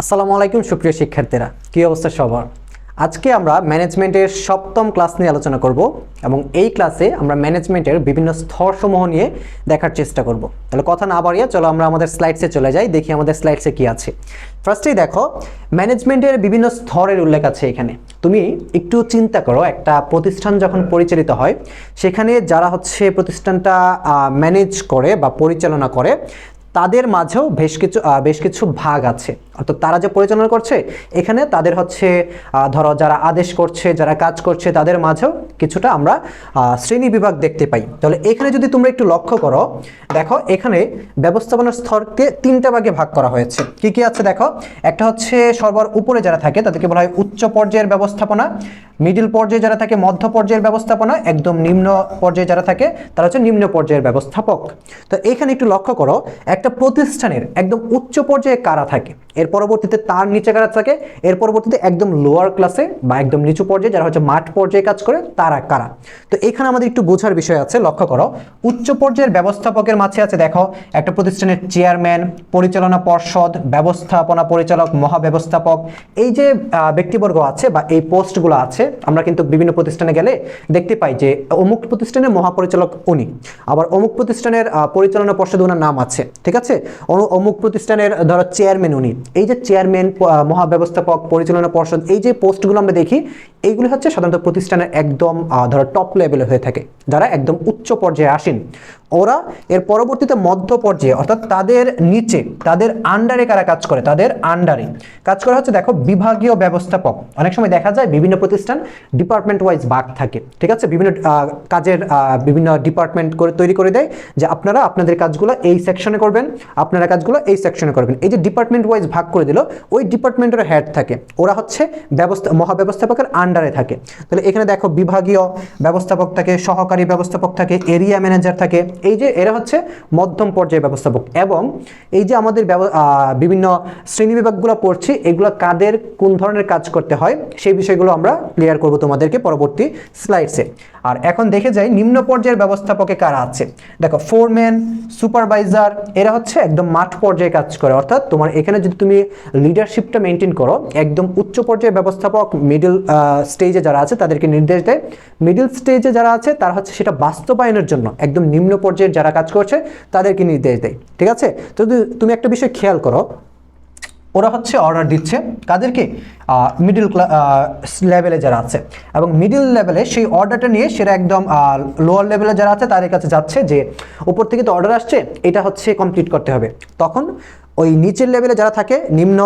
আসসালামু আলাইকুম, সুপ্রিয় শিক্ষার্থীরা। কী অবস্থা সবার? আজকে আমরা ম্যানেজমেন্টের সপ্তম ক্লাস নিয়ে আলোচনা করব এবং এই ক্লাসে আমরা ম্যানেজমেন্টের বিভিন্ন স্তরসমূহ নিয়ে দেখার চেষ্টা করব। তাহলে কথা না বাড়িয়ে চলো আমরা আমাদের স্লাইডসে চলে যাই, দেখি আমাদের স্লাইডসে কি আছে। ফার্স্টেই দেখো, ম্যানেজমেন্টের বিভিন্ন স্তরের উল্লেখ আছে এখানে। তুমি একটু চিন্তা করো, একটা প্রতিষ্ঠান যখন পরিচালিত হয়, সেখানে যারা হচ্ছে প্রতিষ্ঠানটা ম্যানেজ করে বা পরিচালনা করে তাদের মাঝেও বেশ কিছু বেশ কিছু ভাগ আছে। অর্থাৎ তারা যে পরিচালনা করছে, এখানে তাদের হচ্ছে ধরো যারা আদেশ করছে, যারা কাজ করছে, তাদের মাঝেও কিছুটা আমরা শ্রেণি বিভাগ দেখতে পাই। তাহলে এখানে যদি তোমরা একটু লক্ষ্য করো, দেখো এখানে ব্যবস্থাপনার স্তরকে তিনটা ভাগে ভাগ করা হয়েছে। কি কি আছে দেখো? একটা হচ্ছে সর্বার উপরে যারা থাকে, তাদেরকে বলা হয় উচ্চ পর্যায়ের ব্যবস্থাপনা। মিডিল পর্যায়ে যারা থাকে, মধ্য পর্যায়ের ব্যবস্থাপনা, একদম নিম্ন পর্যায়ে যারা থাকে, তারা হচ্ছে নিম্ন পর্যায়ের ব্যবস্থাপক। তো এখানে একটু লক্ষ্য করো, একটা প্রতিষ্ঠানের একদম উচ্চ পর্যায়ে কারা থাকে? এর পরবর্তীতে তার নিচে কারা থাকে? এর পরবর্তীতে একদম লোয়ার ক্লাসে বা একদম নিচু পর্যায়ে যারা হচ্ছে মাঠ পর্যায়ে কাজ করে, তারা কারা? তো এখানে আমাদের একটু বোঝার বিষয় আছে, লক্ষ্য করো। উচ্চ পর্যায়ের ব্যবস্থাপকের মাঝে আছে, দেখো, একটা প্রতিষ্ঠানের চেয়ারম্যান পরিচালনা পর্ষদ, ব্যবস্থাপনা পরিচালক, মহাব্যবস্থাপক। এই যে ব্যক্তিবর্গ আছে বা এই পোস্টগুলো আছে, আমরা কিন্তু বিভিন্ন প্রতিষ্ঠানে গেলে দেখতে পাই যে, অমুক প্রতিষ্ঠানের মহাপরিচালক উনি, আবার অমুক প্রতিষ্ঠানের পরিচালনা পর্ষদ ওনার নাম আছে, ঠিক আছে? অমুক প্রতিষ্ঠানের, ধরো চেয়ারম্যান উনি এই যে চেয়ারম্যান মহাব্যবস্থাপক পরিচালনা পর্ষদ এই যে পোস্টগুলো আমরা দেখি এইগুলি হচ্ছে সাধারণত প্রতিষ্ঠানের একদম ধরো টপ লেভেলে হয়ে থাকে, যারা একদম উচ্চ পর্যায়ে আসেন। ওরা এর পরবর্তীতে মধ্য পর্যায়ে, অর্থাৎ তাদের নিচে, তাদের আন্ডারে কারা কাজ করে? তাদের আন্ডারে কাজ করা হচ্ছে, দেখো, বিভাগীয় ব্যবস্থাপক। অনেক সময় দেখা যায় বিভিন্ন প্রতিষ্ঠান ডিপার্টমেন্ট ওয়াইজ ভাগ থাকে, ঠিক আছে? বিভিন্ন কাজের বিভিন্ন ডিপার্টমেন্ট করে, তৈরি করে দেয় যে আপনারা আপনাদের কাজগুলো এই সেকশনে করবেন, আপনারা কাজগুলো এই সেকশনে করবেন। এই যে ডিপার্টমেন্ট ওয়াইজ ভাগ করে দিল, ওই ডিপার্টমেন্টের হেড থাকে। ওরা হচ্ছে ব্যবস্থা, মহাব্যবস্থাপকের আন্ডারে থাকে। তাহলে এখানে দেখো বিভাগীয় ব্যবস্থাপক থাকে, সহকারী ব্যবস্থাপক থাকে এরিয়া ম্যানেজার থাকে। এই যে এরা হচ্ছে মধ্যম পর্যায়ের ব্যবস্থাপক। এবং এই যে আমাদের বিভিন্ন শ্রেণি বিভাগগুলো পড়ছি, এগুলো কাদের কোন ধরনের কাজ করতে হয়, সেই বিষয়গুলো আমরা ক্লিয়ার করব তোমাদেরকে পরবর্তী স্লাইডসে আর এখন দেখে যাই নিম্ন পর্যায়ের ব্যবস্থাপকে কারা আছে। দেখো ফোরম্যান সুপারভাইজার এরা হচ্ছে একদম মাঠ পর্যায়ে কাজ করে। অর্থাৎ তোমার এখানে যদি তুমি লিডারশিপটা মেনটেন করো, একদম উচ্চ পর্যায়ের ব্যবস্থাপক মিডল স্টেজে যারা আছে, তাদেরকে নির্দেশ দেয়। মিডিল স্টেজে যারা আছে, তারা হচ্ছে সেটা বাস্তবায়নের জন্য, একদম নিম্ন পর্যায়ের যারা কাজ করছে, তাদেরকে নির্দেশ দেয়। ঠিক আছে? তো তুমি একটা বিষয় খেয়াল করো, ওরা হচ্ছে অর্ডার দিচ্ছে কাদেরকে? মিডিল লেভেলে যারা আছে। এবং মিডিল লেভেলে সেই অর্ডারটা নিয়ে সেটা একদম লোয়ার লেভেলে যারা আছে, তাদের কাছে যাচ্ছে যে, উপর থেকে তো অর্ডার আসছে, এটা হচ্ছে কমপ্লিট করতে হবে। তখন ওই নিচের লেভেলে যারা থাকে, নিম্ন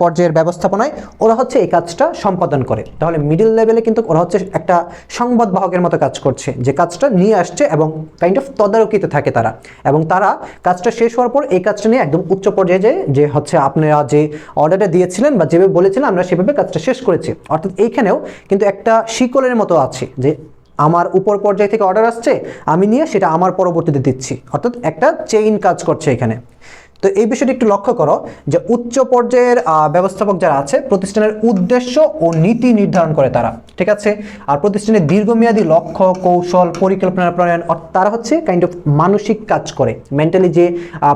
পর্যায়ের ব্যবস্থাপনায়, ওরা হচ্ছে এই কাজটা সম্পাদন করে। তাহলে মিডিল লেভেলে কিন্তু ওরা হচ্ছে একটা সংবাদ বাহকের মতো কাজ করছে, যে কাজটা নিয়ে আসছে এবং কাইন্ড অফ তদারকিতে থাকে তারা। এবং তারা কাজটা শেষ হওয়ার পর এই কাজটা নিয়ে একদম উচ্চ পর্যায়ে যায়, যে হচ্ছে আপনারা যে অর্ডারটা দিয়েছিলেন বা যেভাবে বলেছিলেন, আমরা সেভাবে কাজটা শেষ করেছি। অর্থাৎ এইখানেও কিন্তু একটা শিকলের মতো আছে, যে আমার উপর পর্যায় থেকে অর্ডার আসছে, আমি নিয়ে সেটা আমার পরবর্তীতে দিচ্ছি। অর্থাৎ একটা চেইন কাজ করছে এখানে। তো এই বিষয়টি একটু লক্ষ্য করো যে উচ্চ পর্যায়ের ব্যবস্থাপক যারা আছে, প্রতিষ্ঠানের উদ্দেশ্য ও নীতি নির্ধারণ করে তারা, ঠিক আছে? আর প্রতিষ্ঠানের দীর্ঘমেয়াদী লক্ষ্য, কৌশল, পরিকল্পনা প্রণয়ন তারা হচ্ছে কাইন্ড অফ মানসিক কাজ করে। মেন্টালি যে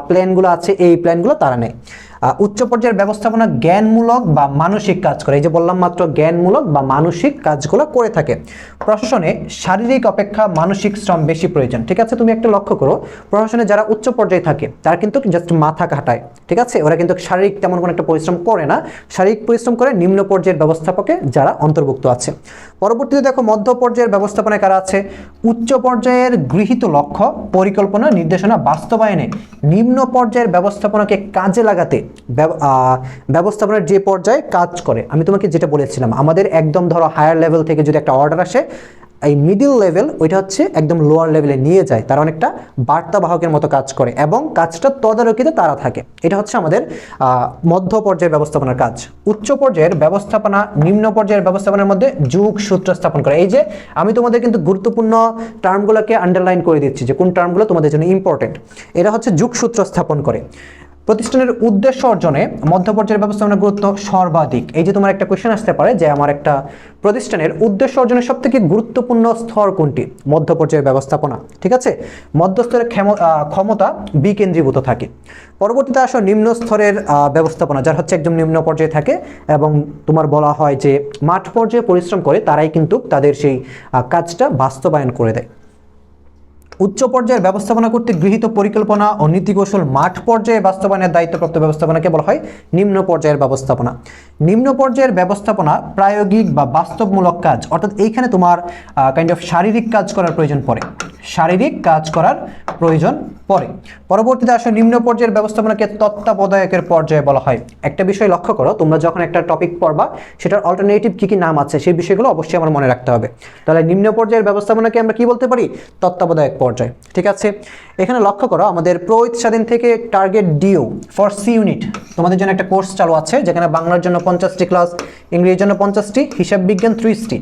প্ল্যানগুলো আছে, এই প্ল্যানগুলো তারা নেয়। উচ্চ পর্যায়ের ব্যবস্থাপনা জ্ঞানমূলক বা মানসিক কাজ করে। এই যে বললাম মাত্র জ্ঞানমূলক বা মানসিক কাজগুলো করে থাকে। প্রশাসনে শারীরিক অপেক্ষা, মানসিক শ্রম বেশি প্রয়োজন। ঠিক আছে? তুমি একটা লক্ষ্য করো, প্রশাসনে যারা উচ্চ পর্যায়ে থাকে, তারা কিন্তু জাস্ট মাথা কাটায় ঠিক আছে? ওরা কিন্তু শারীরিক তেমন কোনো একটা পরিশ্রম করে না। শারীরিক পরিশ্রম করে নিম্ন পর্যায়ের ব্যবস্থাপকে যারা অন্তর্ভুক্ত আছে। পরবর্তীতে দেখো, মধ্য পর্যায়ের ব্যবস্থাপনায় কারা আছে? উচ্চ পর্যায়ের গৃহীত লক্ষ্য, পরিকল্পনা, নির্দেশনা, বাস্তবায়নে নিম্ন পর্যায়ের ব্যবস্থাপনাকে কাজে লাগাতে ব্যবস্থাপনার যে পর্যায়ে কাজ করে, আমি তোমাকে যেটা বলেছিলাম, আমাদের একদম ধরো হায়ার লেভেল থেকে যদি একটা অর্ডার আসে, এই মিডিল লেভেল ওইটা হচ্ছে একদম লোয়ার লেভেলে নিয়ে যায়, তারা অনেকটা বার্তাবাহকের মতো কাজ করে এবং কাজটা তদারকিতে তারা থাকে। এটা হচ্ছে আমাদের মধ্য পর্যায়ের ব্যবস্থাপনার কাজ। উচ্চ পর্যায়ের ব্যবস্থাপনা, নিম্ন পর্যায়ের ব্যবস্থাপনার মধ্যে যুগ সূত্র স্থাপন করে। এই যে আমি তোমাদের কিন্তু গুরুত্বপূর্ণ টার্মগুলোকে আন্ডারলাইন করে দিচ্ছি যে কোন টার্মগুলো তোমাদের জন্য ইম্পর্টেন্ট এটা হচ্ছে যুগ সূত্র স্থাপন করে। প্রতিষ্ঠানের উদ্দেশ্য অর্জনে মধ্য পর্যায়ের ব্যবস্থাপনার গুরুত্ব সর্বাধিক। এই যে তোমার একটা কোয়েশ্চেন আসতে পারে যে আমার একটা প্রতিষ্ঠানের উদ্দেশ্য অর্জনের সব থেকে গুরুত্বপূর্ণ স্তর কোনটি? মধ্য পর্যায়ের ব্যবস্থাপনা, ঠিক আছে? মধ্যস্তরের ক্ষম- ক্ষমতা বিকেন্দ্রীভূত থাকে। পরবর্তীতে আসো নিম্ন স্তরের ব্যবস্থাপনা, যার হচ্ছে একদম নিম্ন পর্যায়ে থাকে এবং তোমার বলা হয় যে মাঠ পর্যায়ে পরিশ্রম করে তারাই কিন্তু তাদের সেই কাজটা বাস্তবায়ন করে দেয়। উচ্চ পর্যায়ের ব্যবস্থাপনা করতে গৃহীত পরিকল্পনা ও নীতিকৌশল মাঠ পর্যায়ে বাস্তবায়নের দায়িত্বপ্রাপ্ত ব্যবস্থাপনাকে বলা হয় নিম্ন পর্যায়ের ব্যবস্থাপনা। নিম্ন পর্যায়ের ব্যবস্থাপনা প্রায়োগিক বা বাস্তবমূলক কাজ, অর্থাৎ এইখানে তোমার কাইন্ড অফ শারীরিক কাজ করার প্রয়োজন পড়ে। শারীরিক কাজ করার প্রয়োজন পড়ে পরবর্তীতে আসলে নিম্ন পর্যায়ের ব্যবস্থাপনাকে তত্ত্বাবধায়কের পর্যায়ে বলা হয়। একটা বিষয় লক্ষ্য করো, তোমরা যখন একটা টপিক পড়বা, সেটার অল্টারনেটিভ কী কী নাম আছে, সেই বিষয়গুলো অবশ্যই আমার মনে রাখতে হবে। তাহলে নিম্ন পর্যায়ের ব্যবস্থাপনাকে আমরা কি বলতে পারি? তত্ত্বাবধায়ক পর্যায়। ঠিক আছে? এখানে লক্ষ্য করো, আমাদের প্রহিত স্বাধীন থেকে টার্গেট ডিও ফর সি ইউনিট তোমাদের জন্য একটা কোর্স চালু আছে, যেখানে বাংলার জন্য পঞ্চাশটি ক্লাস ইংরেজির জন্য পঞ্চাশটি, হিসাব বিজ্ঞান ত্রিশটি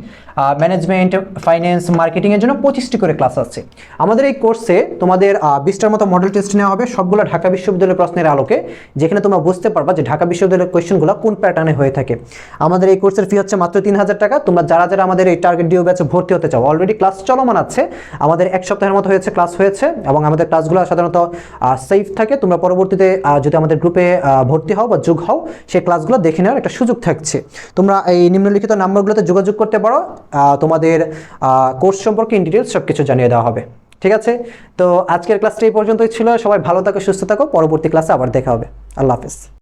ম্যানেজমেন্ট ফাইন্যান্স মার্কেটিংয়ের জন্য পঁচিশটি করে ক্লাস আছে। আমাদের এই কোর্সে তোমাদের বিশটার মতো মডেল টেস্ট নেওয়া হবে। সবগুলো ঢাকা বিশ্ববিদ্যালয়ের প্রশ্নের আলোকে, যেখানে তোমরা বুঝতে পারবা যে ঢাকা বিশ্ববিদ্যালয়ের কোয়েশ্চেনগুলো কোন প্যাটার্নে হয়ে থাকে। আমাদের এই কোর্সের ফি হচ্ছে মাত্র তিন হাজার টাকা। তোমরা যারা যারা আমাদের এই টার্গেট ডিও ব্যাচে ভর্তি হতে চাও অলরেডি ক্লাস চলমান আছে। আমাদের এক সপ্তাহের মতো হয়েছে ক্লাস হয়েছে এবং আমাদের ক্লাসগুলো সাধারণত সেফ থাকে। তোমরা পরবর্তীতে যদি আমাদের গ্রুপে ভর্তি হও বা যোগ হও, সেই ক্লাসগুলো দেখে নেওয়ার একটা সুযোগ থাকছে। তোমরা এই নিম্নলিখিত নাম্বারগুলোতে যোগাযোগ করতে পারো। তোমাদের কোর্স সম্পর্কে ইন ডিটেলস সব কিছু জানিয়ে দেওয়া হবে। ঠিক আছে? তো আজকের ক্লাসটা এই পর্যন্তই ছিল। সবাই ভালো থাকো, সুস্থ থাকো। পরবর্তী ক্লাসে আবার দেখা হবে। আল্লাহ হাফেজ।